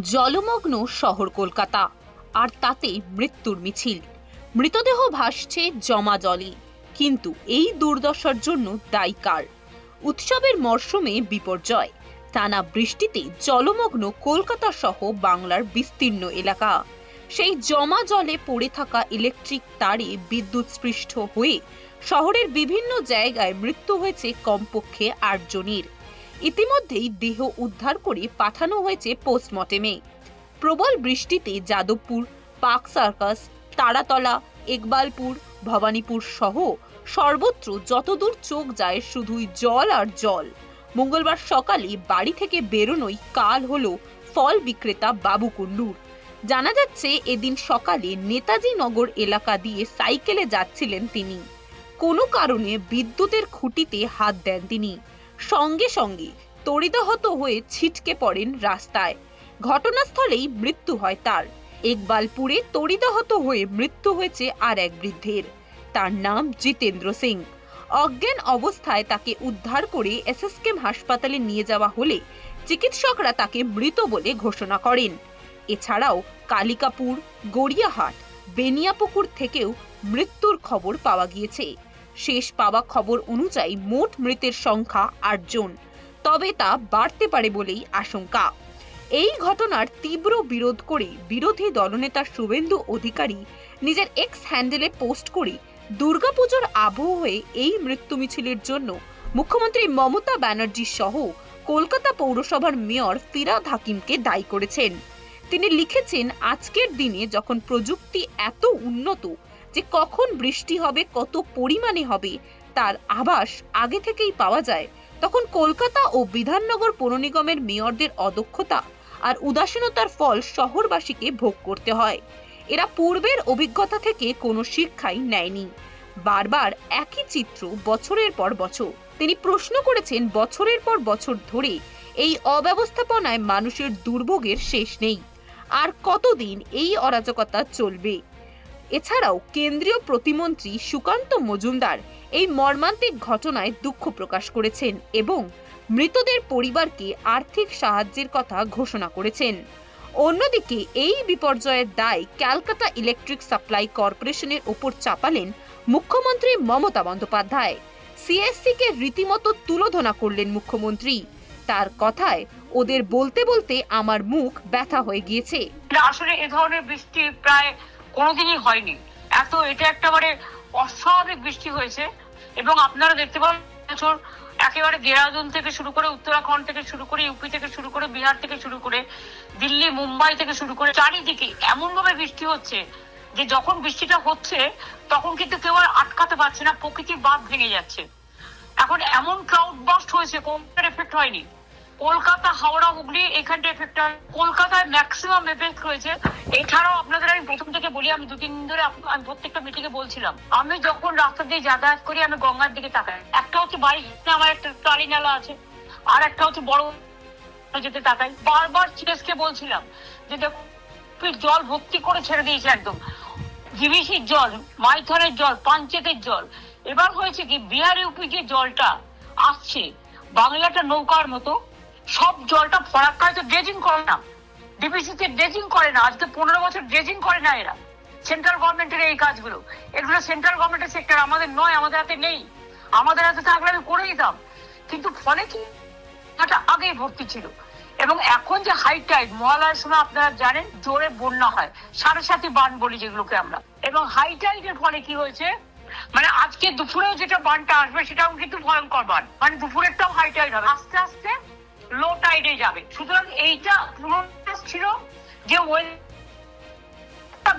জলমগ্ন শহর কলকাতা। আর তাতে মৃত্যুর মিছিল। মৃতদেহ ভাসছে জমা জলে। কিন্তু এই দুর্দশার জন্য দায়ী কার? উৎসবের মরশুমে বিপর্যয়। টানা বৃষ্টিতে জলমগ্ন কলকাতা সহ বাংলার বিস্তীর্ণ এলাকা। সেই জমা জলে পড়ে থাকা ইলেকট্রিক তারে বিদ্যুৎ স্পৃষ্ট হয়ে শহরের বিভিন্ন জায়গায় মৃত্যু হয়েছে কমপক্ষে আটজনের। ইতিমধ্যেই দেহ উদ্ধার করে পাঠানো হয়েছে পোস্টমর্টেমে প্রবল বৃষ্টিতে যাদবপুর, পার্ক সার্কাস, তারাতলা একবালপুর ভবানীপুর সহ সর্বত্র যতদূর চোখ যায় শুধুই জল আর জল। মঙ্গলবার সকালে বাড়ি থেকে বেরোনোই কাল হলো ফল বিক্রেতা বাবু কুন্ডুর জানা যাচ্ছে, এদিন সকালে নেতাজি নগর এলাকা দিয়ে সাইকেলে যাচ্ছিলেন তিনি। কোনো কারণে বিদ্যুতের খুঁটিতে হাত দেন তিনি। সঙ্গে সঙ্গে তড়িদাহত হয়ে ছিটকে পড়েন রাস্তায়। ঘটনাস্থলেই মৃত্যু হয় তার। একবালপুরে তড়িদাহত হয়ে মৃত্যু হয়েছে আর এক বৃদ্ধের। তার নাম জিতেন্দ্র সিং। অজ্ঞান অবস্থায় তাকে উদ্ধার করে এসএসকেম হাসপাতালে নিয়ে যাওয়া হলে চিকিৎসকরা তাকে মৃত বলে ঘোষণা করেন। এছাড়াও কালিকাপুর, গড়িয়াহাট, বেনিয়াপুকুর থেকেও মৃত্যুর খবর পাওয়া গিয়েছে। শেষ পাওয়া খবর অনুযায়ী মোট মৃতের সংখ্যা আটজন। তবে তা বাড়তে পারে বলেই আশঙ্কা। এই ঘটনার তীব্র বিরোধ করে বিরোধী দলনেতা শুভেন্দু অধিকারী নিজের এক্স হ্যান্ডেলে পোস্ট করে দুর্গাপুজোর আবহ হয়ে এই মৃত্যু মিছিলের জন্য মুখ্যমন্ত্রী মমতা ব্যানার্জি সহ কলকাতা পৌরসভার মেয়র ফিরাদ হাকিমকে দায়ী করেছেন। তিনি লিখেছেন, আজকের দিনে যখন প্রযুক্তি এত উন্নত যে কখন বৃষ্টি হবে, কত পরিমাণে হবে, তার আভাস আগে থেকেই পাওয়া যায়। তখন কলকাতা ও বিধাননগর পৌর নিগমের মেয়রদের অদক্ষতা আর উদাসীনতার ফল শহরবাসীকে ভোগ করতে হয়। এরা পূর্বের অভিজ্ঞতা থেকে কোনো শিক্ষাই নেয়নি। বারবার একই চিত্র বছরের পর বছর। তিনি প্রশ্ন করেছেন, বছরের পর বছর ধরে এই অব্যবস্থাপনায় মানুষের দুর্ভোগের শেষ নেই। আর কতদিন এই অরাজকতা চলবে? এছাড়াও কেন্দ্রীয় প্রতিমন্ত্রী সুকান্ত মজুমদার এই মর্মান্তিক ঘটনায় দুঃখ প্রকাশ করেছেন এবং মৃতদের পরিবারকে আর্থিক সাহায্যের কথা ঘোষণা করেছেন। অন্যদিকে এই বিপর্যয়ের দায় ক্যালকাটা ইলেকট্রিক সাপ্লাই কর্পোরেশনের ওপর চাপালেন মুখ্যমন্ত্রী মমতা বন্দ্যোপাধ্যায়। সিএসসি কে রীতিমতো তুলোধনা করলেন মুখ্যমন্ত্রী। তার কথায় ওদের বলতে বলতে আমার মুখ ব্যথা হয়ে গিয়েছে। আসলে এ ধরনের বৃষ্টি প্রায় কোনোদিনই হয়নি। এত এটা একটা মানে অস্বাভাবিক বৃষ্টি হয়েছে। এবং আপনারা দেখতে পান বছর একেবারে দেরাদুন থেকে শুরু করে উত্তরাখণ্ড থেকে শুরু করে ইউপি থেকে শুরু করে বিহার থেকে শুরু করে দিল্লি, মুম্বাই থেকে শুরু করে চারিদিকে এমন ভাবে বৃষ্টি হচ্ছে যে যখন বৃষ্টিটা হচ্ছে, তখন কিন্তু কেউ আর আটকাতে পারছে না, প্রকৃতির বাঁধ ভেঙে যাচ্ছে। এখন এমন ক্রাউড বাস্ট হয়েছে, কোনটার এফেক্ট হয়নি। কলকাতা, হাওড়া, হুগলি এখানটা এফেক্ট হয় কলকাতায় ম্যাক্সিমাম এফেক্ট হয়েছে এছাড়াও প্রথম থেকে বলি, আমি দু তিন দিন ধরে আমি প্রত্যেকটা মিটিং এ বলছিলাম, আমি যখন রাস্তা দিয়ে যাতায়াত করি, আমি গঙ্গার দিকে তাকাই। একটা হচ্ছে বাড়ি আমার একটা টালি নালা আছে, আর একটা হচ্ছে বড় যেতে তাকাই। বারবার চিকেসকে বলছিলাম যে দেখো জল ভর্তি করে ছেড়ে দিয়েছে একদম। জিবিসির জল মাইথনের জল, পাঞ্চেতের জল। এবার হয়েছে কি, বিহার ইউপি যে জলটা আসছে, বাংলাটা নৌকার মতো, সব জলটা ফরাক্কায় তো ড্রেজিং করে না। ডিবিসি তে ড্রেজিং করে না, আজকে পনেরো বছর ড্রেজিং করে না এরা। সেন্ট্রাল গভর্নমেন্টের এই কাজগুলো। এগুলো সেন্ট্রাল গভর্নমেন্টের সেক্টর আমাদের নয়, আমাদের হাতে নেই। আমাদের হাতে থাকলে আমি করে দিতাম। কিন্তু ফলে কি? এটা আগেই ভর্তি ছিল। এবং এখন যে হাই টাইড মহালয়ার সময় আপনারা জানেন, জোরে বন্যা হয়। সাড়ে সাথে বান বলি যেগুলোকে আমরা। এবং হাই টাইডের ফলে কি হয়েছে? মানে আজকে দুপুরেও যেটা বানটা আসবে, সেটাও কিন্তু ভয়ঙ্কর বান। মানে দুপুরেরটাও হাই টাইড হবে। আস্তে আস্তে লো টাইডে যাবে। সুতরাং এইটা ছিল যে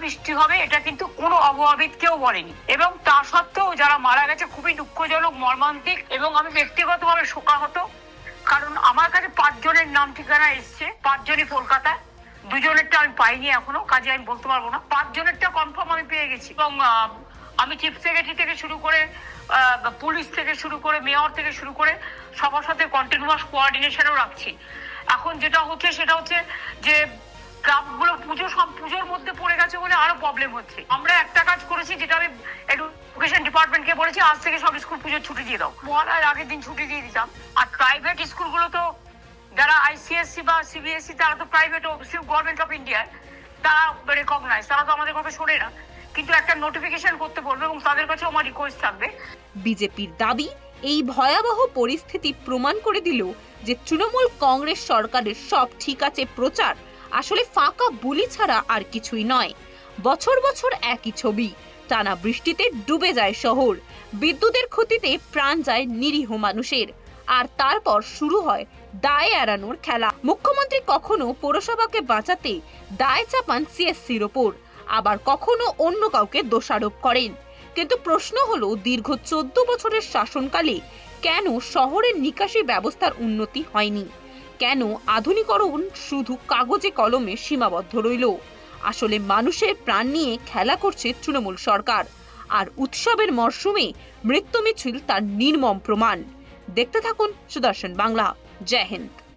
বৃষ্টি হবে, এটা কিন্তু কোনো অবহাবিদ কেউ বলেনি। এবং তা সত্ত্বেও যারা মারা গেছে, খুবই দুঃখজনক, মর্মান্তিক এবং আমি ব্যক্তিগতভাবে শোকাহত। কারণ আমার কাছে পাঁচজনের নাম ঠিকানা এসছে, পাঁচজনই কলকাতায়। দুজনেরটা আমি পাইনি এখনও, কাজে আমি বলতে পারব না। পাঁচজনেরটা কনফার্ম আমি পেয়ে গেছি। এবং আমি চিফ সেক্রেটারি থেকে শুরু করে পুলিশ থেকে শুরু করে মেয়র থেকে শুরু করে, সবার সাথে কন্টিনিউয়াস কোঅর্ডিনেশনও রাখছি। এখন যেটা হচ্ছে, সেটা হচ্ছে যে ক্লাবগুলো পুজো সব পুজোর মধ্যে পড়ে গেছে বলে আরও প্রবলেম হচ্ছে। আমরা একটা কাজ করেছি, যেটা আমি এডুকেশন ডিপার্টমেন্টকে বলেছি, আজ থেকে সব স্কুল পুজোর ছুটি দিয়ে দাও। মহালয়ার আগের দিন ছুটি দিয়ে দিতাম। আর প্রাইভেট স্কুলগুলো তো, যারা আইসিএসসি বা সিবিএসসি তারা তো প্রাইভেট গভর্নমেন্ট অফ ইন্ডিয়ার তারা রেকগনাইজ তারা তো আমাদের কথা শোনে না। কিন্তু একটা নোটিফিকেশন করতে বলবে এবং তাদের কাছে আমার রিকোয়েস্ট থাকবে। বিজেপির দাবি, এই ভয়াবহ পরিস্থিতি প্রমাণ করে দিল যে তৃণমূল কংগ্রেস সরকারের সব ঠিক আছে প্রচার আসলে ফাঁকা বুলি ছাড়া আর কিছুই নয়। বছর বছর একই ছবি। টানা বৃষ্টিতে ডুবে যায় শহর। বিদ্যুতের ক্ষতিতে প্রাণ যায় নিরীহ মানুষের। আর তারপর শুরু হয় দায় এড়ানোর খেলা। মুখ্যমন্ত্রী কখনো পৌরসভাকে বাঁচাতে দায় চাপান সিএসসির ওপর। আবার কখনো অন্য কাউকে দোষারোপ করেন। কিন্তু প্রশ্ন হলো, দীর্ঘ চোদ্দ বছরের শাসনকালে কেন শহরের নিকাশি ব্যবস্থার উন্নতি হয়নি? কেন আধুনিকরণ শুধু কাগজে কলমে সীমাবদ্ধ রইল? আসলে মানুষের প্রাণ নিয়ে খেলা করছে তৃণমূল সরকার, আর উৎসবের মরশুমে মৃত্যু মিছিল তার নির্মম প্রমাণ। দেখতে থাকুন সুদর্শন বাংলা। জয় হিন্দ।